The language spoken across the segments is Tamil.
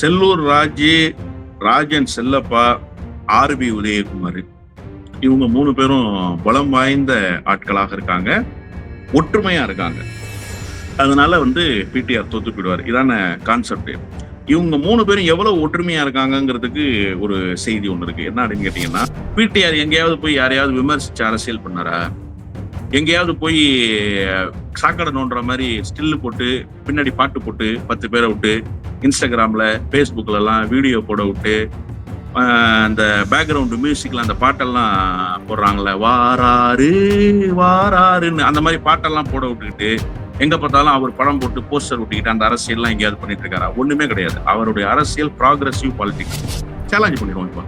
செல்லூர் ராஜே ராஜன் செல்லப்பா ஆர்பி உதயகுமார். இவங்க மூணு பேரும் பலம் வாய்ந்த ஆட்களாக இருக்காங்க. ஒற்றுமையா இருக்காங்க. அதனால வந்து பிடிஆர் தோத்து போயிடுவார். இதான கான்செப்ட் இவங்க மூணு பேரும் எவ்வளவு ஒற்றுமையா இருக்காங்கங்கிறதுக்கு ஒரு செய்தி ஒன்று இருக்கு. என்ன அப்படின்னு கேட்டீங்கன்னா பிடிஆர் எங்கேயாவது போய் யாரையாவது விமர்சிச்சு அரசியல் பண்ணாரா? எங்கேயாவது போய் சாக்கடை நோண்டுற மாதிரி ஸ்டில்லு போட்டு பின்னாடி பாட்டு போட்டு பத்து பேரை விட்டு இன்ஸ்டாகிராமில் ஃபேஸ்புக்ல எல்லாம் வீடியோ போட விட்டு அந்த பேக்ரவுண்டு மியூசிக்கில் அந்த பாட்டெல்லாம் போடுறாங்கல்ல வாராரு வாராருன்னு அந்த மாதிரி பாட்டெல்லாம் போட விட்டுக்கிட்டு எங்க பார்த்தாலும் அவர் படம் போட்டு போஸ்டர் விட்டுக்கிட்டு அந்த அரசியல்லாம் எங்கேயாவது பண்ணிட்டு இருக்காரா? ஒண்ணுமே கிடையாது. அவருடைய அரசியல் ப்ராக்ரஸிவ் பாலிட்டிக்ஸ் சேலஞ்ச் பண்ணிடுவோம் இப்போ.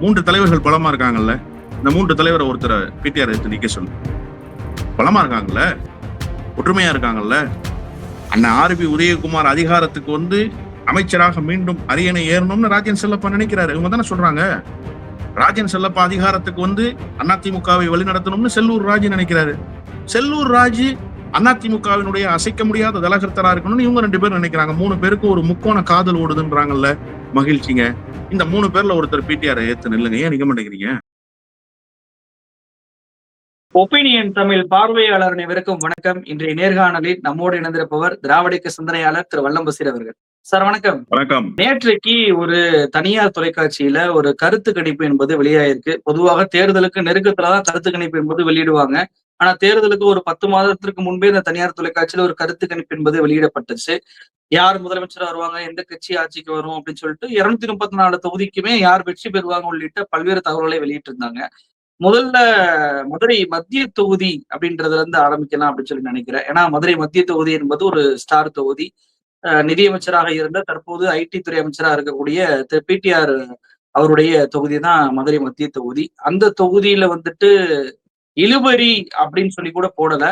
மூன்று தலைவர்கள் பலமா இருக்காங்கல்ல இந்த மூன்று தலைவரை ஒருத்தரை பிடிஆர் எடுத்து நிக்க சொல்லு. பலமா இருக்காங்கல்ல? ஒற்றுமையா இருக்காங்கல்ல? அண்ணன் ஆர்பி உதயகுமார் அதிகாரத்துக்கு வந்து அமைச்சராக மீண்டும் அரியணை ஏறணும்னு ராஜன் செல்லப்பா நினைக்கிறாரு. இவங்க தானே சொல்றாங்க? ராஜன் செல்லப்பா அதிகாரத்துக்கு வந்து அதிமுகவை வழிநடத்தணும்னு செல்லூர் ராஜு நினைக்கிறாரு. செல்லூர் ராஜு அதிமுகவினுடைய அசைக்க முடியாத தலகர்த்தரா இருக்கணும்னு இவங்க ரெண்டு பேரும் நினைக்கிறாங்க. மூணு பேருக்கு ஒரு முக்கோண காதல் ஓடுதுன்றாங்கல்ல மகிழ்ச்சிங்க. இந்த மூணு பேர்ல ஒருத்தர் பிடிஆர் ஏத்து நில்லுங்க ஏன் நிக்க மாட்டேங்கிறீங்க? ஒப்பீனியன் தமிழ் பார்வையாளர் அனைவருக்கும் வணக்கம். இன்றைய நேர்காணலில் நம்மோடு இணைந்திருப்பவர் திராவிடக்க சிந்தனையாளர் திரு வல்லம்பசீர் அவர்கள். சார் வணக்கம். வணக்கம். நேற்றைக்கு ஒரு தனியார் தொலைக்காட்சியில ஒரு கருத்து கணிப்பு என்பது வெளியாயிருக்கு. பொதுவாக தேர்தலுக்கு நெருக்கத்துலதான் கருத்து கணிப்பு என்பது வெளியிடுவாங்க. ஆனா தேர்தலுக்கு ஒரு பத்து மாதத்திற்கு முன்பே இந்த தனியார் தொலைக்காட்சியில ஒரு கருத்து கணிப்பு என்பது வெளியிடப்பட்டுச்சு. யார் முதலமைச்சரா வருவாங்க? எந்த கட்சி ஆட்சிக்கு வரும்? அப்படின்னு சொல்லிட்டு இருநூத்தி முப்பத்தி நாலு தொகுதிக்குமே யார் வெற்றி பெறுவாங்க உள்ளிட்ட பல்வேறு தகவல்களை வெளியிட்டு இருந்தாங்க முதல்ல மதுரை மத்திய தொகுதி அப்படின்றதுல இருந்து ஆரம்பிக்கலாம் அப்படின்னு சொல்லி நினைக்கிறேன். ஏன்னா மதுரை மத்திய தொகுதி என்பது ஒரு ஸ்டார் தொகுதி. நிதியமைச்சராக இருந்த தற்போது ஐடி துறை அமைச்சராக இருக்கக்கூடிய திரு. பிடிஆர் அவருடைய தொகுதி தான் மதுரை மத்திய தொகுதி. அந்த தொகுதியில வந்துட்டு இழுபறி அப்படின்னு சொல்லி கூட போடல.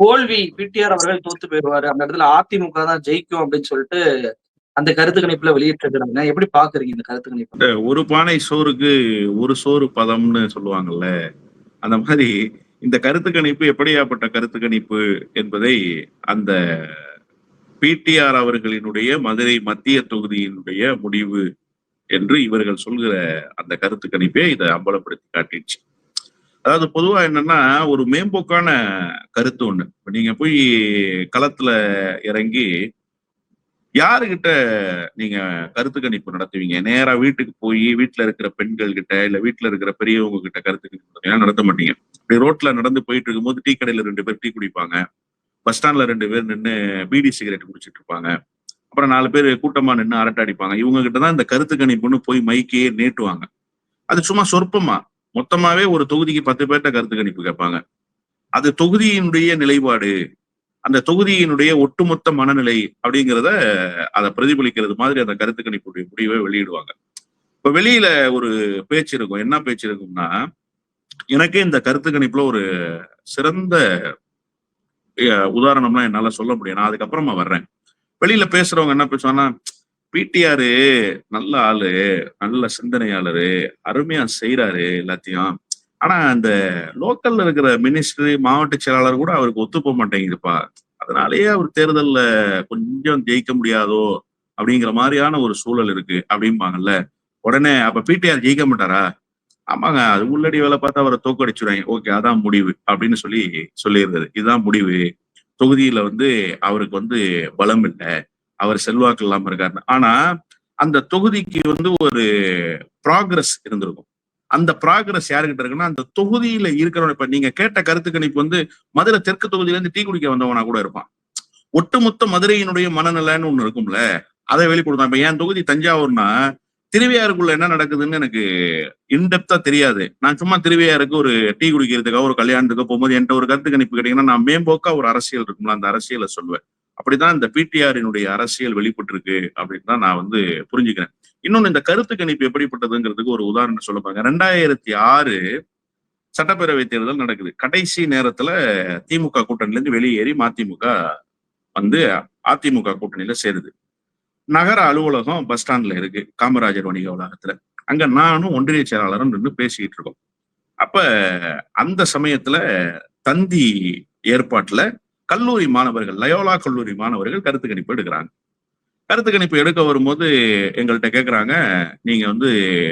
தோல்வி பிடிஆர் அவர்கள் தோத்து போயிடுவாரு. அந்த இடத்துல அதிமுக தான் ஜெயிக்கும் அப்படின்னு சொல்லிட்டு அந்த கருத்து கணிப்புல வெளியிட்டிருக்கிறாங்க எப்படி பாக்குறீங்க இந்த கருத்து கணிப்பு? ஒரு பானை சோறுக்கு ஒரு சோறு பதம்னு சொல்லுவாங்கல்ல அந்த மாதிரி இந்த கருத்து கணிப்பு எப்படியாப்பட்ட கருத்து கணிப்பு என்பதை அந்த பிடிஆர் அவர்களினுடைய மதுரை மத்திய தொகுதியினுடைய முடிவு என்று இவர்கள் சொல்கிற அந்த கருத்து கணிப்பே இதை அம்பலப்படுத்தி காட்டிடுச்சு. அதாவது பொதுவா என்னன்னா ஒரு மேம்போக்கான கருத்து ஒண்ணு. நீங்க போய் களத்துல இறங்கி யாருகிட்ட நீங்க கருத்து கணிப்பு நடத்துவீங்க? நேரா வீட்டுக்கு போய் வீட்டுல இருக்கிற பெண்கள் கிட்ட இல்ல வீட்டுல இருக்கிற பெரியவங்க கிட்ட கருத்து கணிப்பு நடத்த மாட்டீங்க. இப்படி ரோட்ல நடந்து போயிட்டு இருக்கும்போது டீ கடையில ரெண்டு பேர் டீ குடிப்பாங்க. பஸ் ஸ்டாண்ட்ல ரெண்டு பேர் நின்று பீடி சிகரெட் குடிச்சிட்டு இருப்பாங்க. அப்புறம் நாலு பேர் கூட்டமா நின்று அரட்டை அடிப்பாங்க. இவங்க கிட்ட தான் இந்த கருத்து கணிப்புன்னு போய் மைக்கையே நீட்டுவாங்க. அது சும்மா சொற்பமா. மொத்தமாவே ஒரு தொகுதிக்கு பத்து பேர்கிட்ட கருத்து கணிப்பு கேட்பாங்க. அது தொகுதியினுடைய நிலைப்பாடு. அந்த தொகுதியினுடைய ஒட்டுமொத்த மனநிலை அப்படிங்கிறத அதை பிரதிபலிக்கிறது மாதிரி அந்த கருத்து கணிப்புடைய முடிவை வெளியிடுவாங்க. இப்ப வெளியில ஒரு பேச்சு இருக்கும். என்ன பேச்சு இருக்கும்னா எனக்கே இந்த கருத்து கணிப்புல ஒரு சிறந்த உதாரணம்லாம் என்னால சொல்ல முடியும். நான் அதுக்கப்புறமா வர்றேன். வெளியில பேசுறவங்க என்ன பேசுவாங்கன்னா பிடிஆரு நல்ல ஆளு நல்ல சிந்தனையாளரு அருமையா செய்யறாரு எல்லாத்தையும். ஆனா அந்த லோக்கல்ல இருக்கிற மினிஸ்டர் மாவட்ட செயலாளர் கூட அவருக்கு ஒத்து போக மாட்டேங்குதுப்பா. அதனாலேயே அவர் தேர்தல்ல கொஞ்சம் ஜெயிக்க முடியாதோ அப்படிங்கிற மாதிரியான ஒரு சூழல் இருக்கு அப்படிம்பாங்கல்ல. உடனே அப்ப பிடிஆர் ஜெயிக்க மாட்டாரா? ஆமாங்க அது உள்ளடி வேலை பார்த்து அவரை தோக்கடிச்சுடுவாங்க. ஓகே அதான் முடிவு அப்படின்னு சொல்லி சொல்லியிருந்தது. இதுதான் முடிவு. தொகுதியில வந்து அவருக்கு வந்து பலம் இல்லை. அவர் செல்வாக்கு இல்லாம இருக்காரு ஆனா அந்த தொகுதிக்கு வந்து ஒரு ப்ராக்ரஸ் இருந்திருக்கும். அந்த ப்ராக்ரஸ் யாருக்கிட்ட இருக்குன்னா அந்த தொகுதியில இருக்கிறவன். இப்ப நீங்க கேட்ட கருத்து கணிப்பு வந்து மதுரை தெற்கு தொகுதியில இருந்து டீ குடிக்க வந்தவனா கூட இருப்பான். ஒட்டுமொத்த மதுரையினுடைய மனநிலைன்னு ஒண்ணு இருக்கும்ல அதை வெளிப்படுத்தான் இப்ப என் தொகுதி தஞ்சாவூர்னா திருவையாருக்குள்ள என்ன நடக்குதுன்னு எனக்கு இன்டெப்தா தெரியாது. நான் சும்மா திருவையாருக்கு ஒரு டீ குடிக்கிறதுக்காக ஒரு கல்யாணத்துக்கு போகும்போது என்கிட்ட ஒரு கருத்து கணிப்பு கேட்டீங்கன்னா நான் மேம்போக்கா ஒரு அரசியல் இருக்கும்ல அந்த அரசியலை சொல்லுவேன் அப்படிதான் இந்த பிடிஆரினுடைய அரசியல் வெளிப்பட்டிருக்கு அப்படின்னு தான் நான் வந்து புரிஞ்சுக்கிறேன். இன்னொன்னு இந்த கருத்து கணிப்பு எப்படிப்பட்டதுங்கிறதுக்கு ஒரு உதாரணம் சொல்ல பாருங்க ரெண்டாயிரத்தி ஆறு சட்டப்பேரவை தேர்தல் நடக்குது. கடைசி நேரத்துல திமுக கூட்டணில இருந்து வெளியேறி மதிமுக வந்து அதிமுக கூட்டணியில சேருது. நகர அலுவலகம் பஸ் ஸ்டாண்ட்ல இருக்கு காமராஜர் வணிக வளாகத்துல. அங்க நானும் ஒன்றிய செயலாளரும் நின்று பேசிக்கிட்டு இருக்கோம். அப்ப அந்த சமயத்துல தந்தி ஏற்பாட்டுல கல்லூரி மாணவர்கள் லயோலா கல்லூரி மாணவர்கள் கருத்து கணிப்பு எடுக்கிறாங்க. கருத்து கணிப்பு எடுக்க வரும்போது எங்கள்கிட்ட கேட்குறாங்க நீங்க வந்து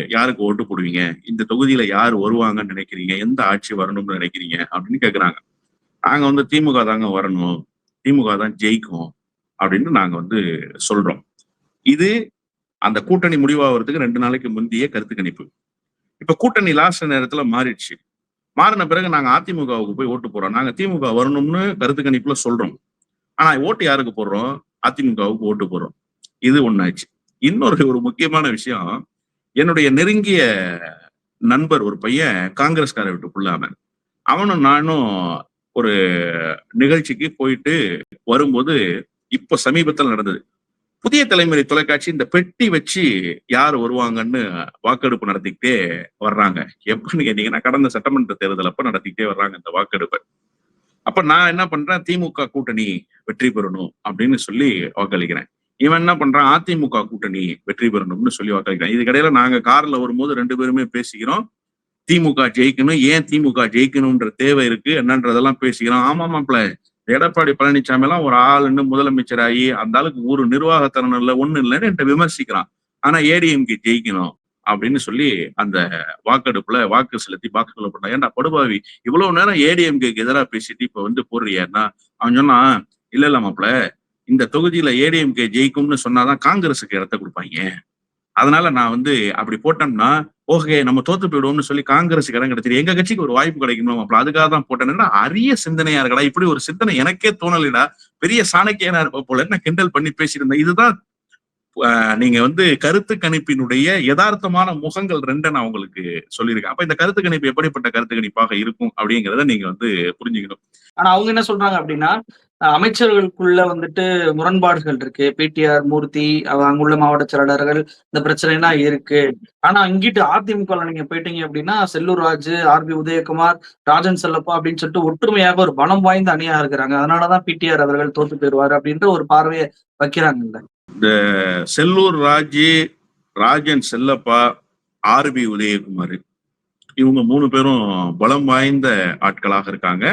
யாருக்கு ஓட்டு போடுவீங்க? இந்த தொகுதியில யார் வருவாங்கன்னு நினைக்கிறீங்க? எந்த ஆட்சி வரணும்னு நினைக்கிறீங்க? அப்படின்னு கேட்குறாங்க நாங்க வந்து திமுக தாங்க வரணும். திமுக தான் ஜெயிக்கும் அப்படின்னு நாங்க வந்து சொல்றோம். இது அந்த கூட்டணி முடிவாகிறதுக்கு ரெண்டு நாளைக்கு முந்தைய கருத்து கணிப்பு. இப்ப கூட்டணி லாஸ்ட் நேரத்துல மாறிடுச்சு. மாறின பிறகு நாங்க அதிமுகவுக்கு போய் ஓட்டு போறோம் நாங்க திமுக வரணும்னு கருத்து கணிப்புல சொல்றோம். ஆனா ஓட்டு யாருக்கு போடுறோம்? அதிமுகவுக்கு ஓட்டு போடுறோம். இது ஒண்ணாச்சு. இன்னொரு ஒரு முக்கியமான விஷயம் என்னுடைய நெருங்கிய நண்பர் ஒரு பையன் காங்கிரஸ்காரை விட்டு புள்ளாமன் அவனும் நானும் ஒரு நிகழ்ச்சிக்கு போயிட்டு வரும்போது இப்போ சமீபத்தில் நடந்தது. புதிய தலைமுறை தொலைக்காட்சி இந்த பெட்டி வச்சு யார் வருவாங்கன்னு வாக்கெடுப்பு நடத்திக்கிட்டே வர்றாங்க. எப்பன்னு கேட்டீங்கன்னா கடந்த சட்டமன்ற தேர்தல் அப்ப நடத்திக்கிட்டே வர்றாங்க இந்த வாக்கெடுப்பை. அப்ப நான் என்ன பண்றேன் திமுக கூட்டணி வெற்றி பெறணும் அப்படின்னு சொல்லி வாக்களிக்கிறேன். இவன் என்ன பண்றான்? அதிமுக கூட்டணி வெற்றி பெறணும்னு சொல்லி வாக்களிக்கிறான். இதுக்கிடையில நாங்க கார்ல வரும்போது ரெண்டு பேருமே பேசிக்கிறோம். திமுக ஜெயிக்கணும். ஏன் திமுக ஜெயிக்கணும்ன்ற தேவை இருக்கு? என்னன்றதெல்லாம் பேசிக்கிறோம். ஆமா மாப்பிள்ள எடப்பாடி பழனிசாமி எல்லாம் ஒரு ஆளுன்னு முதலமைச்சராகி அந்த ஆளுக்கு ஒரு நிர்வாகத்தனம் இல்லை ஒண்ணு இல்லைன்னு என்கிட்ட விமர்சிக்கிறான். ஆனா ஏடிஎம்கே ஜெயிக்கணும் அப்படின்னு சொல்லி அந்த வாக்கெடுப்புல வாக்கு செலுத்தி வாக்குகளை பண்ண ஏன்டா படுபாவி இவ்வளவு நேரம் ஏடிஎம்கேக்கு எதிராக பேசிட்டு இப்ப வந்து போடுறியன்னா அவன் சொன்னா இல்ல இல்ல மாப்பிள்ள இந்த தொகுதியில ஏடிஎம்கே ஜெயிக்கும்னு சொன்னாதான் காங்கிரஸுக்கு இடத்த கொடுப்பாங்க. அதனால நான் வந்து அப்படி போட்டோம்னா ஓகே நம்ம தோத்து போயிடுவோம்னு சொல்லி காங்கிரஸுக்கு இடம் கிடைச்சிரு. எங்க கட்சிக்கு ஒரு வாய்ப்பு கிடைக்கணும் அப்படி அதுக்காக தான் போட்டேன்னா அரிய சிந்தனையா இருக்கடா இப்படி ஒரு சிந்தனை எனக்கே தோணலடா. பெரிய சாணக்கியனா இருப்ப போல நான் கிண்டல் பண்ணி பேசியிருந்தேன். இதுதான் ஆஹ், நீங்க வந்து கருத்து கணிப்பினுடைய யதார்த்தமான முகங்கள் ரெண்ட நான் உங்களுக்கு சொல்லியிருக்கேன். அப்ப இந்த கருத்து கணிப்பு எப்படிப்பட்ட கருத்து கணிப்பாக இருக்கும் அப்படிங்கிறத நீங்க வந்து புரிஞ்சுக்கணும். ஆனா அவங்க என்ன சொல்றாங்க அப்படின்னா அமைச்சர்களுக்குள்ள வந்துட்டு முரண்பாடுகள் இருக்கு. பிடிஆர் மூர்த்தி அங்குள்ள மாவட்ட செயலாளர்கள் இந்த பிரச்சனைனா இருக்கு. ஆனா இங்கிட்டு அதிமுக நீங்க போயிட்டீங்க அப்படின்னா செல்லூர் ராஜு ஆர் பி உதயகுமார் ராஜன் செல்லப்பா அப்படின்னு சொல்லிட்டு ஒற்றுமையாக ஒரு பலம் வாய்ந்த அணியா இருக்கிறாங்க. அதனாலதான் பிடிஆர் அவர்கள் தோத்து போயிருவாரு அப்படின்ற ஒரு பார்வையை வைக்கிறாங்கல்ல. செல்லூர் ராஜு ராஜன் செல்லப்பா ஆர்பி உதயகுமார் இவங்க மூணு பேரும் பலம் வாய்ந்த ஆட்களாக இருக்காங்க.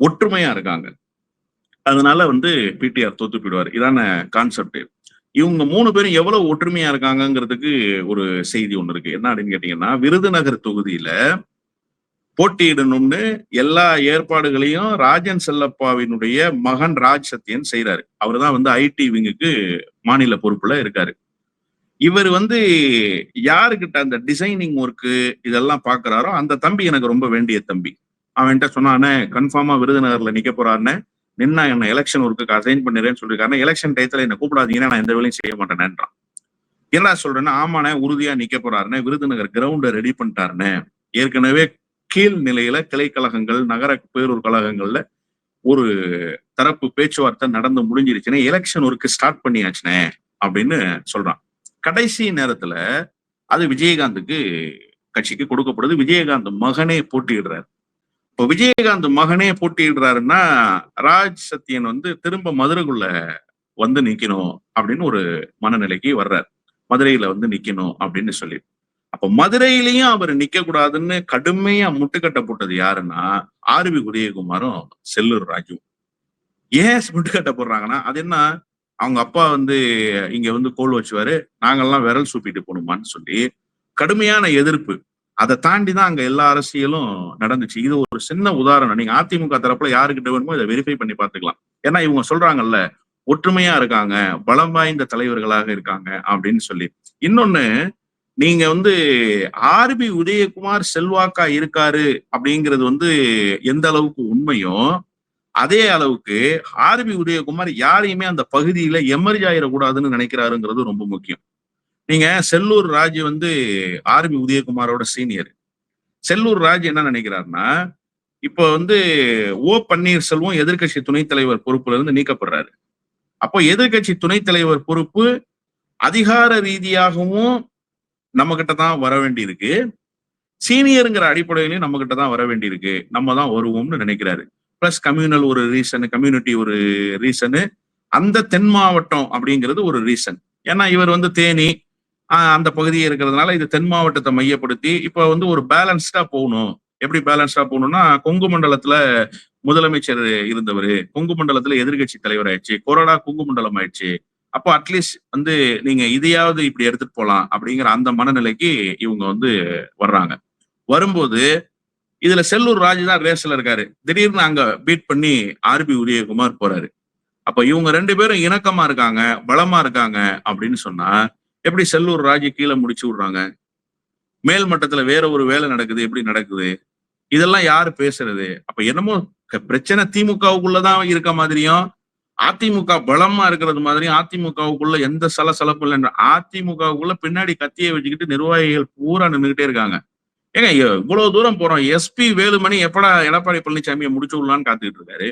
ஒற்றுமையா இருக்காங்க. அதனால வந்து பிடிஆர் தோத்து போயிடுவார். இதான கான்செப்ட் இவங்க மூணு பேரும் எவ்வளவு ஒற்றுமையா இருக்காங்கங்கிறதுக்கு ஒரு செய்தி ஒண்ணு இருக்கு. என்ன அப்படின்னு கேட்டீங்கன்னா விருதுநகர் தொகுதியில போட்டியிடணும்னு எல்லா ஏற்பாடுகளையும் ராஜன் செல்லப்பாவினுடைய மகன் ராஜ் சத்யன் செய்யறாரு அவர் தான் வந்து ஐடி விங்குக்கு மாநில பொறுப்புல இருக்காரு. இவர் வந்து யாருக்கிட்ட அந்த டிசைனிங் ஒர்க்கு இதெல்லாம் பாக்குறாரோ அந்த தம்பி எனக்கு ரொம்ப வேண்டிய தம்பி. அவன்கிட்ட சொன்னானே கன்ஃபார்மா விருதுநகர்ல நிக்க போறாருன்னு. நின்னா என்ன எலெக்ஷன் ஒர்க்குக்கு அசைன் பண்ணிடுறேன்னு சொல்லியிருக்காரு. எலெக்ஷன் டயத்துல என்ன கூப்பிடாதீங்கன்னா நான் எந்த வேலையும் செய்ய மாட்டேனேன்றான். என்ன சொல்றேன்னா ஆமாண்ணே உறுதியா நிக்க போறாருன்னு விருதுநகர் கிரவுண்டை ரெடி பண்ணிட்டாருன்னு ஏற்கனவே கீழ் நிலையில கிளைக்கழகங்கள் நகர பேரூர் கழகங்கள்ல ஒரு தரப்பு பேச்சுவார்த்தை நடந்து முடிஞ்சிருச்சுன்னு எலெக்ஷன் ஒர்க்கு ஸ்டார்ட் பண்ணியாச்சுனே அப்படின்னு சொல்றான். கடைசி நேரத்துல அது விஜயகாந்துக்கு கட்சிக்கு கொடுக்கப்படுது. விஜயகாந்த் மகனே போட்டியிடுறாரு. இப்போ விஜயகாந்த் மகனே போட்டியிடுறாருன்னா ராஜ் சத்யன் வந்து திரும்ப மதுரைக்குள்ள வந்து நிக்கணும் அப்படின்னு ஒரு மனநிலைக்கு வர்றார். மதுரையில வந்து நிக்கணும் அப்படின்னு சொல்லி. அப்ப மதுரையிலயும் அவர் நிக்க கூடாதுன்னு கடுமையா முட்டுக்கட்ட போட்டது யாருன்னா ஆர் வி உதயகுமாரும் செல்லூர் ராஜுவும். ஏன் முட்டுக்கட்ட போடுறாங்கன்னா அது என்ன? அவங்க அப்பா வந்து இங்க வந்து கோல் வச்சுவாரு நாங்கெல்லாம் விரல் சூப்பிட்டு போகணுமான்னு சொல்லி கடுமையான எதிர்ப்பு. அதை தாண்டி தான் அங்க எல்லா அரசியலும் நடந்துச்சு. இது ஒரு சின்ன உதாரணம். நீங்க அதிமுக தரப்புல யாருக்கிட்ட வேணுமோ இதை வெரிஃபை பண்ணி பார்த்துக்கலாம். ஏன்னா இவங்க சொல்றாங்கல்ல ஒற்றுமையா இருக்காங்க பலம் வாய்ந்த தலைவர்களாக இருக்காங்க அப்படின்னு சொல்லி. இன்னொன்னு நீங்க வந்து ஆர்பி உதயகுமார் செல்வாக்கா இருக்காரு அப்படிங்கிறது வந்து எந்த அளவுக்கு உண்மையோ அதே அளவுக்கு ஆர்பி உதயகுமார் யாரையுமே அந்த பகுதியில எமர்ஜ் ஆயிடக்கூடாதுன்னு நினைக்கிறாருங்கிறது ரொம்ப முக்கியம். நீங்க செல்லூர் ராஜ் வந்து ஆர்பி உதயகுமாரோட சீனியர். செல்லூர் ராஜ் என்ன நினைக்கிறாருன்னா இப்போ வந்து ஓ பன்னீர்செல்வம் எதிர்க்கட்சி துணைத் தலைவர் பொறுப்புல இருந்து நீக்கப்படுறாரு. அப்போ எதிர்க்கட்சி துணைத் தலைவர் பொறுப்பு அதிகார ரீதியாகவும் நம்ம கிட்ட தான் வர வேண்டியிருக்கு. சீனியருங்கிற அடிப்படையிலையும் நம்ம கிட்ட தான் வர வேண்டியிருக்கு. நம்ம தான் வருவோம்னு நினைக்கிறாரு. பிளஸ் கம்யூனல் ஒரு ரீசனு கம்யூனிட்டி ஒரு ரீசனு அந்த தென் மாவட்டம் அப்படிங்கிறது ஒரு ரீசன். ஏன்னா இவர் வந்து தேனி அந்த பகுதியே இருக்கிறதுனால இது தென் மாவட்டத்தை மையப்படுத்தி இப்ப வந்து ஒரு பேலன்ஸ்டா போகணும். எப்படி பேலன்ஸ்டா போகணும்னா கொங்கு மண்டலத்துல முதலமைச்சர் இருந்தவர் கொங்கு மண்டலத்துல எதிர்கட்சி தலைவர் ஆயிடுச்சு கொரோனா கொங்கு மண்டலம் ஆயிடுச்சு அப்போ அட்லீஸ்ட் வந்து நீங்க இதையாவது இப்படி எடுத்துட்டு போகலாம் அப்படிங்கிற அந்த மனநிலைக்கு இவங்க வந்து வர்றாங்க. வரும்போது இதுல செல்லூர் ராஜு தான் ரேஸ்ல இருக்காரு. திடீர்னு அங்க பீட் பண்ணி ஆர்பி உதயகுமார் போறாரு. அப்ப இவங்க ரெண்டு பேரும் இணக்கமா இருக்காங்க பலமா இருக்காங்க அப்படின்னு சொன்னா எப்படி செல்லூர் ராஜு கீழே முடிச்சு விடுறாங்க? மேல் மட்டத்துல வேற ஒரு வேலை நடக்குது எப்படி நடக்குது? இதெல்லாம் யாரு பேசுறது? அப்ப என்னமோ பிரச்சனை திமுகவுக்குள்ளதான் இருக்க மாதிரியும் அதிமுக பலமா இருக்கிறது மாதிரியும் அதிமுகவுக்குள்ள எந்த சலசலப்பு இல்லை அதிமுகவுக்குள்ள பின்னாடி கத்தியை வச்சுக்கிட்டு நிர்வாகிகள் பூரா நின்றுகிட்டே இருக்காங்க. ஏங்க இவ்வளவு தூரம் போறோம். எஸ்பி வேலுமணி எப்படா எடப்பாடி பழனிசாமியை முடிச்சு விடலான்னு காத்துக்கிட்டு இருக்காரு.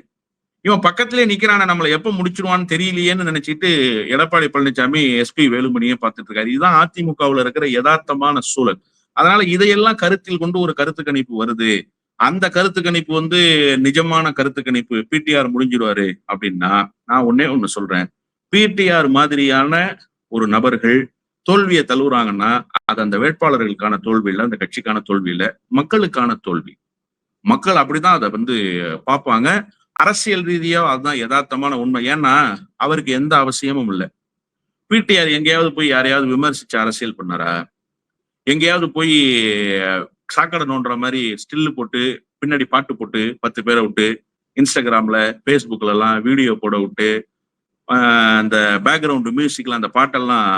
இவன் பக்கத்திலே நிக்கிறான நம்மளை எப்ப முடிச்சிருவான்னு தெரியலையேன்னு நினைச்சிட்டு எடப்பாடி பழனிசாமி எஸ்பி வேலுமணியே பார்த்துட்டு இருக்காரு. இதுதான் அதிமுகவுல இருக்கிற யதார்த்தமான சூழல். அதனால இதையெல்லாம் கருத்தில் கொண்டு ஒரு கருத்து கணிப்பு வருது. அந்த கருத்து கணிப்பு வந்து நிஜமான கருத்து கணிப்பு. பிடிஆர் முடிஞ்சிருவாரு அப்படின்னா நான் ஒன்னே ஒண்ணு சொல்றேன். பிடிஆர் மாதிரியான ஒரு நபர்கள் தோல்வியை தழுவுறாங்கன்னா அது அந்த வேட்பாளர்களுக்கான தோல்வி இல்லை அந்த கட்சிக்கான தோல்வி இல்லை மக்களுக்கான தோல்வி. மக்கள் அப்படிதான் அதை வந்து பார்ப்பாங்க. அரசியல் ரீதியா அதுதான் யதார்த்தமான உண்மை. ஏன்னா அவருக்கு எந்த அவசியமும் இல்லை. பிடிஆர் எங்கேயாவது போய் யாரையாவது விமர்சிச்சு அரசியல் பண்ணாரா? எங்கேயாவது போய் சாக்கடை நோண்டுற மாதிரி ஸ்டில்லு போட்டு பின்னாடி பாட்டு போட்டு பத்து பேரை விட்டு இன்ஸ்டாகிராம்ல ஃபேஸ்புக்ல எல்லாம் வீடியோ போட விட்டு அந்த பேக்ரவுண்டு மியூசிக்ல அந்த பாட்டெல்லாம்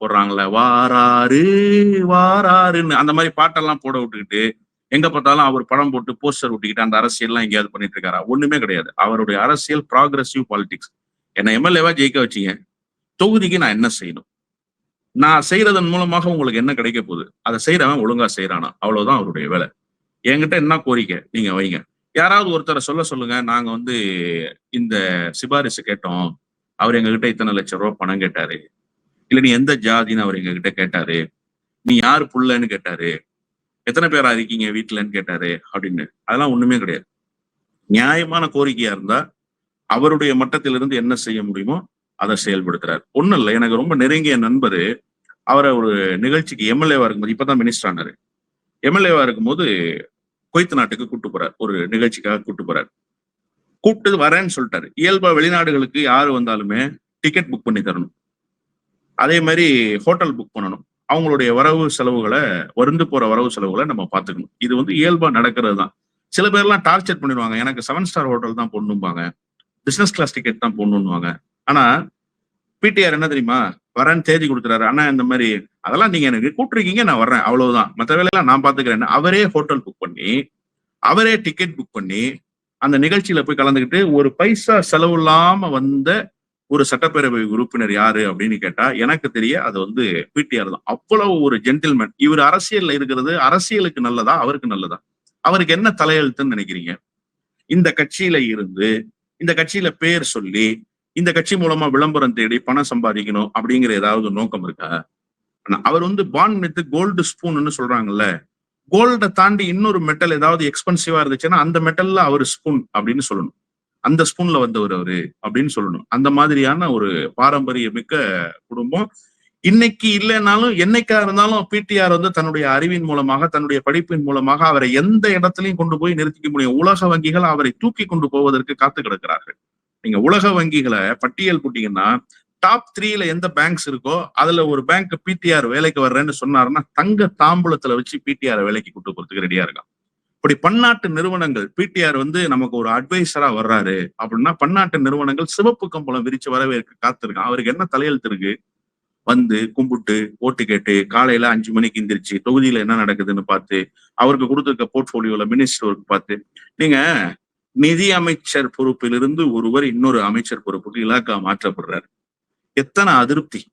போடுறாங்கல்ல வாராரு வாராருன்னு அந்த மாதிரி பாட்டெல்லாம் போட விட்டுக்கிட்டு எங்க பார்த்தாலும் அவர் படம் போட்டு போஸ்டர் ஒட்டிக்கிட்டு அந்த அரசியல்லாம் எங்கேயாவது பண்ணிட்டு இருக்காரா? ஒண்ணுமே கிடையாது. அவருடைய அரசியல் ப்ராக்ரஸிவ் பாலிடிக்ஸ் என்ன எம்எல்ஏவா ஜெயிக்க வச்சீங்க? தொகுதிக்கு நான் என்ன செய்யணும்? நான் செய்யறதன் மூலமாக உங்களுக்கு என்ன கிடைக்க போகுது? அதை செய்யறவன் ஒழுங்கா செய்யறானா அவ்வளவுதான் அவருடைய வேலை. என்கிட்ட என்ன கோரிக்கை? நீங்க வைங்க. யாராவது ஒருத்தரை சொல்ல சொல்லுங்க. நாங்க வந்து இந்த சிபாரிசு கேட்டோம். அவர் எங்ககிட்ட இத்தனை லட்சம் ரூபாய் பணம் கேட்டாரு. இல்ல நீ எந்த ஜாதின்னு அவர் எங்ககிட்ட கேட்டாரு. நீ யாரு புள்ளன்னு கேட்டாரு. எத்தனை பேரா இருக்கீங்க வீட்டுலன்னு கேட்டாரு அப்படின்னு. அதெல்லாம் ஒண்ணுமே கிடையாது. நியாயமான கோரிக்கையா இருந்தா அவருடைய மட்டத்திலிருந்து என்ன செய்ய முடியுமோ அதை செயல்படுத்துறாரு. ஒண்ணும் இல்லை எனக்கு ரொம்ப நெருங்கிய நண்பர் அவரை ஒரு நிகழ்ச்சிக்கு எம்எல்ஏவா இருக்கும்போது இப்பதான் மினிஸ்டர் ஆனாரு. எம்எல்ஏவா இருக்கும்போது குவைத் நாட்டுக்கு கூட்டு போறாரு. ஒரு நிகழ்ச்சிக்காக கூட்டு போறாரு. கூப்பிட்டு வரேன்னு சொல்லிட்டாரு. இயல்பா வெளிநாடுகளுக்கு யாரு வந்தாலுமே டிக்கெட் புக் பண்ணி தரணும். அதே மாதிரி ஹோட்டல் புக் பண்ணணும். அவங்களுடைய வரவு செலவுகளை வருந்து போற வரவு செலவுகளை நம்ம பார்த்துக்கணும். இது வந்து இயல்பா நடக்கிறது தான். சில பேர்லாம் டார்ச்சர் பண்ணிடுவாங்க. எனக்கு செவன் ஸ்டார் ஹோட்டல் தான் போடணும்பாங்க. பிசினஸ் கிளாஸ் டிக்கெட் தான் போடணும்னுவாங்க. ஆனா பிடிஆர் என்ன தெரியுமா? வரேன்னு தேதி கொடுக்குறாரு ஆனா இந்த மாதிரி அதெல்லாம் நீங்க எனக்கு கூப்பிட்டுருக்கீங்க நான் வர்றேன். அவ்வளவுதான். மற்ற வேலையெல்லாம் நான் பாத்துக்கிறேன் அவரே ஹோட்டல் புக் பண்ணி அவரே டிக்கெட் புக் பண்ணி அந்த நிகழ்ச்சியில போய் கலந்துக்கிட்டு ஒரு பைசா செலவு இல்லாம வந்த ஒரு சட்டப்பேரவை உறுப்பினர் யாரு அப்படின்னு கேட்டா எனக்கு தெரிய அது வந்து பிடிஆர் தான். அவ்வளவு ஒரு ஜென்டில்மேன் இவர் அரசியல்ல இருக்கிறது அரசியலுக்கு நல்லதா அவருக்கு நல்லதா? அவருக்கு என்ன தலையெழுத்துன்னு நினைக்கிறீங்க? இந்த கட்சியில இருந்து இந்த கட்சியில பேர் சொல்லி இந்த கட்சி மூலமா விளம்பரம் தேடி பணம் சம்பாதிக்கணும் அப்படிங்கிற ஏதாவது நோக்கம் இருக்கா? அவர் வந்து பான் மெத்து கோல்டு ஸ்பூன்னு சொல்றாங்கல்ல. கோல்டை தாண்டி இன்னொரு மெட்டல் ஏதாவது எக்ஸ்பென்சிவா இருந்துச்சுன்னா அந்த மெட்டல்ல அவர் ஸ்பூன் அப்படின்னு சொல்லணும். அந்த ஸ்பூன்ல வந்தவர் அவரு அப்படின்னு சொல்லணும். அந்த மாதிரியான ஒரு பாரம்பரிய மிக்க குடும்பம். இன்னைக்கு இல்லைனாலும் என்னைக்கா இருந்தாலும் பிடிஆர் வந்து தன்னுடைய அறிவின் மூலமாக தன்னுடைய படிப்பின் மூலமாக அவரை எந்த இடத்துலயும் கொண்டு போய் நிறுத்திக்க முடியும். உலக வங்கிகள் அவரை தூக்கி கொண்டு போவதற்கு காத்து கிடக்கிறார்கள். நீங்க உலக வங்கிகளை பட்டியல் போட்டீங்கன்னா டாப் த்ரீல எந்த பேங்க்ஸ் இருக்கோ அதுல ஒரு பேங்க் பிடிஆர் வேலைக்கு வர்றேன்னு சொன்னாருன்னா தங்க தாம்பூலத்துல வச்சு பிடிஆர் வேலைக்கு கூட்டு போறதுக்கு ரெடியா இருக்கான். இப்படி பன்னாட்டு நிறுவனங்கள் பிடிஆர் வந்து நமக்கு ஒரு அட்வைசரா வர்றாரு அப்படின்னா பன்னாட்டு நிறுவனங்கள் சிவப்பு கம்பளம் விரிச்சு வரவேற்க காத்திருக்கான் அவருக்கு என்ன தலையெழுத்து இருக்கு? வந்து கும்பிட்டு ஓட்டு கேட்டு காலையில அஞ்சு மணிக்கு எந்திரிச்சு தொகுதியில என்ன நடக்குதுன்னு பார்த்து அவருக்கு கொடுத்துருக்க போர்ட்போலியோல மினிஸ்டருக்கு பார்த்து நீங்க நிதி அமைச்சர் பொறுப்பிலிருந்து ஒருவர் இன்னொரு அமைச்சர் பொறுப்புக்கு இலாக்கா மாற்றப்படுறாரு. எத்தனை அதிருப்தி.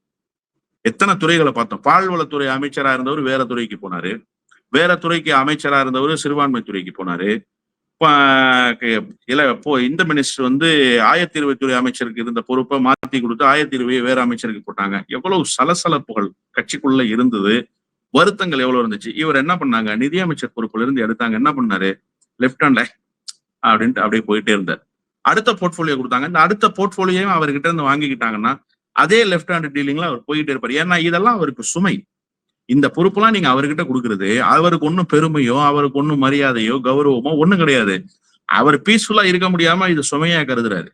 எத்தனை துறைகளை பார்த்தோம். பால்வளத்துறை அமைச்சரா இருந்தவர் வேற துறைக்கு போனாரு. வேற துறைக்கு அமைச்சரா இருந்தவர் சிறுபான்மை துறைக்கு போனாரு. இல்ல இப்போ இந்த மினிஸ்டர் வந்து ஆயத்தீர்வைத்துறை அமைச்சருக்கு இருந்த பொறுப்பை மாத்தி கொடுத்து ஆயத்தீர்வையை வேற அமைச்சருக்கு போட்டாங்க. எவ்வளவு சலசலப்புகள் கட்சிக்குள்ள இருந்தது. வருத்தங்கள் எவ்வளவு இருந்துச்சு. இவர் என்ன பண்ணாங்க? நிதியமைச்சர் பொறுப்புல இருந்து எடுத்தாங்க. என்ன பண்ணாரு? லெப்ட் ஹேண்ட்ல அப்படின்ட்டு அப்படியே போயிட்டே இருந்தார். அடுத்த போர்ட்போலியோ கொடுத்தாங்க. இந்த அடுத்த போர்ட்போலியோவும் அவர்கிட்ட இருந்து வாங்கிக்கிட்டாங்கன்னா அதே லெஃப்ட் ஹேண்ட் டீலிங்ல அவர் போயிட்டே இருப்பார். ஏன்னா இதெல்லாம் அவருக்கு சுமை. இந்த பொறுப்பெல்லாம் நீங்க அவர்கிட்ட கொடுக்குறது அவருக்கு ஒன்றும் பெருமையோ அவருக்கு ஒன்றும் மரியாதையோ கௌரவமோ ஒன்றும் கிடையாது. அவர் பீஸ்ஃபுல்லா இருக்க முடியாம இது சுமையா கருதுறாரு.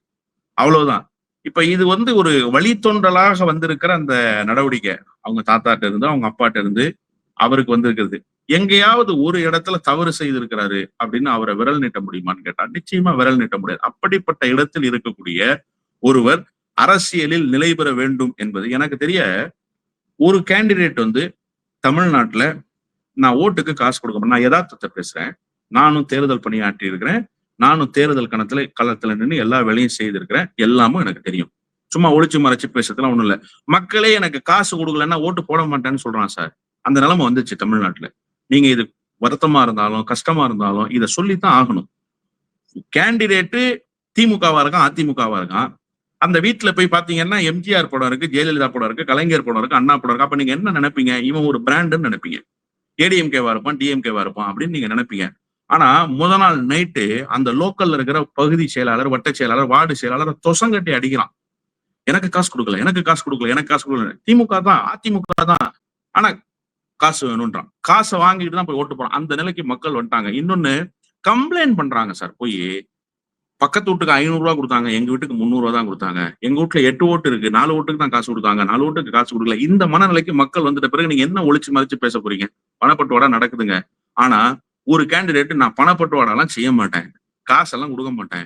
அவ்வளவுதான். இப்ப இது வந்து ஒரு வழித்தொண்டலாக வந்திருக்கிற அந்த நடவடிக்கை. அவங்க தாத்தாட்ட இருந்து அவங்க அப்பாட்ட இருந்து அவருக்கு வந்திருக்கிறது. எங்கேயாவது ஒரு இடத்துல தவறு செய்திருக்கிறாரு அப்படின்னு அவரை விரல் நீட்ட முடியுமான்னு கேட்டா நிச்சயமா விரல் நீட்ட முடியாது. அப்படிப்பட்ட இடத்தில் இருக்கக்கூடிய ஒருவர் அரசியலில் நிலை பெற வேண்டும் என்பது எனக்கு தெரிய ஒரு கேண்டிடேட் வந்து தமிழ்நாட்டுல நான் ஓட்டுக்கு காசு கொடுக்க மாட்டேன். நான் யதார்த்தத்தை பேசுறேன். நானும் தேர்தல் பணியாற்றி இருக்கிறேன். நானும் தேர்தல் கணத்துல களத்துல நின்று எல்லா வேலையும் செய்திருக்கிறேன். எல்லாமும் எனக்கு தெரியும். சும்மா ஒளிச்சு மறைச்சு பேசுறதுலாம் ஒண்ணும் இல்ல. மக்களே எனக்கு காசு கொடுக்கலன்னா ஓட்டு போட மாட்டேன்னு சொல்றான் சார். அந்த நிலைமை வந்துச்சு தமிழ்நாட்டுல. நீங்க இது வருத்தமா இருந்தாலும் கஷ்டமா இருந்தாலும் இதை சொல்லித்தான் ஆகணும். கேண்டிடேட்டு திமுகவா இருக்கான் அதிமுகவா இருக்கான். அந்த வீட்டுல போய் பாத்தீங்கன்னா எம்ஜிஆர் படம் இருக்கு ஜெயலலிதா படம் இருக்கு கலைஞர் படம் இருக்கு அண்ணா படம் இருக்கு. அப்ப நீங்க என்ன நினைப்பீங்க? இவன் ஒரு பிராண்டுன்னு நினைப்பீங்க. ஏடிஎம்கேவா இருப்பான் டிஎம்கேவா இருப்பான் அப்படின்னு நீங்க நினைப்பீங்க. ஆனா முத நாள் நைட்டு அந்த லோக்கல்ல இருக்கிற பகுதி செயலாளர் வட்ட செயலாளர் வார்டு செயலாளர் தொசங்கட்டி அடிக்கிறான். எனக்கு காசு கொடுக்கல எனக்கு காசு கொடுக்கல எனக்கு காசு கொடுக்கல. திமுக தான் அதிமுக தான். ஆனா காசு வேணும்ன்றான். காசை வாங்கிட்டு தான் போய் ஓட்டு போறான். அந்த நிலைக்கு மக்கள் வந்துட்டாங்க. இன்னொன்னு கம்ப்ளைண்ட் பண்றாங்க சார் போய் பக்கத்து வீட்டுக்கு ஐநூறு ரூபா கொடுத்தாங்க எங்க வீட்டுக்கு முந்நூறு ரூபா தான் கொடுத்தாங்க. எங்க வீட்டுல எட்டு ஓட்டு இருக்கு நாலு ஓட்டுக்கு தான் காசு கொடுத்தாங்க நாலு ஓட்டுக்கு காசு கொடுக்கல. இந்த மனநிலைக்கு மக்கள் வந்துட்ட பிறகு நீங்க என்ன ஒழிச்சு மறைச்சு பேச போறீங்க? பணப்பட்டுவாடா நடக்குதுங்க. ஆனா ஒரு கேண்டிடேட் நான் பணப்பட்டுவாடாலாம் செய்ய மாட்டேன். காசெல்லாம் கொடுக்க மாட்டேன்.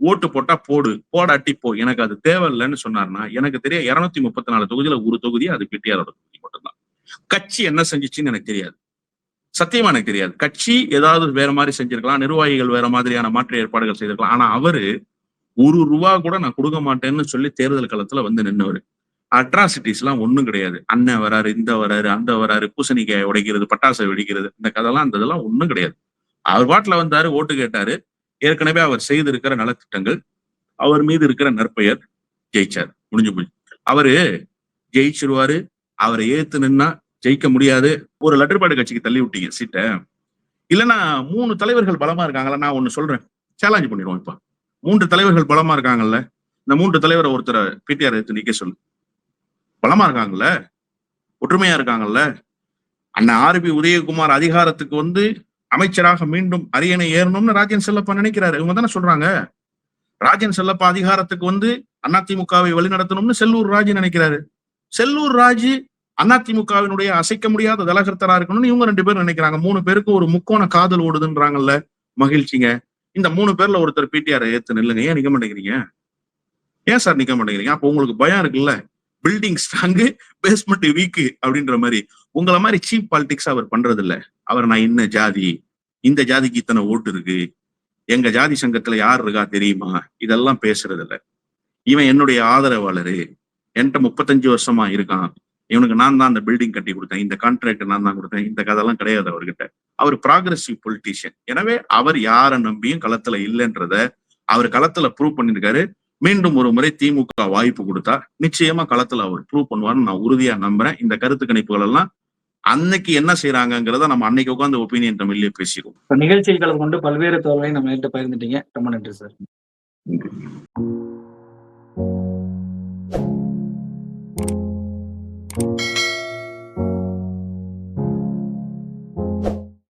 ஓட்டு போட்டா போடு போடாட்டி போ. எனக்கு அது தேவையில்லைன்னு சொன்னார்னா எனக்கு தெரிய இருநூத்தி முப்பத்தி நாலு தொகுதியில ஒரு தொகுதி அது பிடிஆரோட தொகுதி மட்டும்தான். கட்சி என்ன செஞ்சிச்சுன்னு எனக்கு தெரியாது. சத்தியமா எனக்கு தெரியாது. கட்சி ஏதாவது வேற மாதிரி செஞ்சிருக்கலாம் நிர்வாகிகள் வேற மாதிரியான மாற்று ஏற்பாடுகள் செய்திருக்கலாம். ஆனா அவரு ஒரு ரூபா கூட நான் கொடுக்க மாட்டேன்னு சொல்லி தேர்தல் களத்துல வந்து நின்னவர். அட்ராசிட்டிஸ் எல்லாம் ஒண்ணும் கிடையாது. அண்ணன் வராரு இந்த வராரு அந்த வராரு பூசணிக்காய் உடைக்கிறது பட்டாசை வெடிக்கிறது இந்த கதெல்லாம் அந்த இதெல்லாம் ஒண்ணும் கிடையாது. அவர் பாட்டுல வந்தாரு ஓட்டு கேட்டாரு. ஏற்கனவே அவர் செய்திருக்கிற நலத்திட்டங்கள் அவர் மீது இருக்கிற நற்பெயர் ஜெயிச்சார். முடிஞ்சு போய் அவரு ஜெயிச்சிருவாரு அவரை ஏத்து நின்னா ஜெயிக்க முடியாது. ஒரு லட்டுப்பாடு கட்சிக்கு தள்ளி விட்டீங்க சீட்டை. இல்லைன்னா மூணு தலைவர்கள் பலமா இருக்காங்கல்ல நான் ஒண்ணு சொல்றேன். சேலஞ்ச் பண்ணிடுவோம் இப்ப. மூன்று தலைவர்கள் பலமா இருக்காங்கல்ல இந்த மூன்று தலைவரை ஒருத்தரை பிடிஆர் எடுத்து நிக்க சொல்லு. பலமா இருக்காங்கல்ல? ஒற்றுமையா இருக்காங்கல்ல? அண்ணன் ஆர்பி உதயகுமார் அதிகாரத்துக்கு வந்து அமைச்சராக மீண்டும் அரியணை ஏறணும்னு ராஜன் செல்லப்பா நினைக்கிறாரு. இவங்க தானே சொல்றாங்க. ராஜன் செல்லப்பா அதிகாரத்துக்கு வந்து அதிமுகவை வழிநடத்தணும்னு செல்லூர் ராஜு நினைக்கிறாரு. செல்லூர் ராஜு அதிமுகவினுடைய அசைக்க முடியாத தலகர்த்தரா இருக்கணும்னு இவங்க ரெண்டு பேரும் நினைக்கிறாங்க. மூணு பேருக்கு ஒரு முக்கோண காதல் ஓடுதுன்றாங்கல்ல மகிழ்ச்சிங்க. இந்த மூணு பேர்ல ஒருத்தர் பிடிஆர் ஏத்து நில்லுங்க. ஏன் நிக்க மாட்டேங்கிறீங்க? ஏன் சார் நிக்க மாட்டேங்கிறீங்க? அப்போ உங்களுக்கு பயம் இருக்குல்ல? பில்டிங் ஸ்ட்ராங்கு பேஸ்மெண்ட் வீக்கு அப்படின்ற மாதிரி. உங்களை மாதிரி சீப் பாலிடிக்ஸ் அவர் பண்றது இல்ல அவர் நான் என்ன ஜாதி. இந்த ஜாதிக்கு இத்தனை ஓட்டு இருக்கு. எங்க ஜாதி சங்கத்துல யார் இருக்கா தெரியுமா? இதெல்லாம் பேசுறது இல்ல இவன் என்னுடைய ஆதரவாளரு. என்கிட்ட முப்பத்தஞ்சு வருஷமா இருக்கான். இவனுக்கு நான் தான் அந்த பில்டிங் கட்டி கொடுத்தேன் இந்த கான்ட்ராக்ட் நான் தான் கொடுத்தேன் இந்த கதையெல்லாம் கிடையாது அவர்கிட்ட. அவர் ப்ராக்ரஸிவ் பொலிட்டீஷியன் எனவே அவர் யாரை நம்பியும் களத்துல இல்லைன்றத அவர் களத்துல ப்ரூவ் பண்ணிருக்காரு மீண்டும் ஒரு முறை திமுக வாய்ப்பு கொடுத்தா நிச்சயமா களத்துல அவர் ப்ரூவ் பண்ணுவார்னு நான் உறுதியா நம்புறேன். இந்த கருத்து கணிப்புகள் எல்லாம் அன்னைக்கு என்ன செய்யறாங்கிறத நம்ம அன்னைக்கு உட்காந்து ஒப்பீனியன் தமிழ்லயே பேசிடுவோம் இப்ப நிகழ்ச்சிகளை கொண்டு பல்வேறு தகவலை நம்ம நேற்று பகிர்ந்துட்டீங்க. ரொம்ப நன்றி சார்.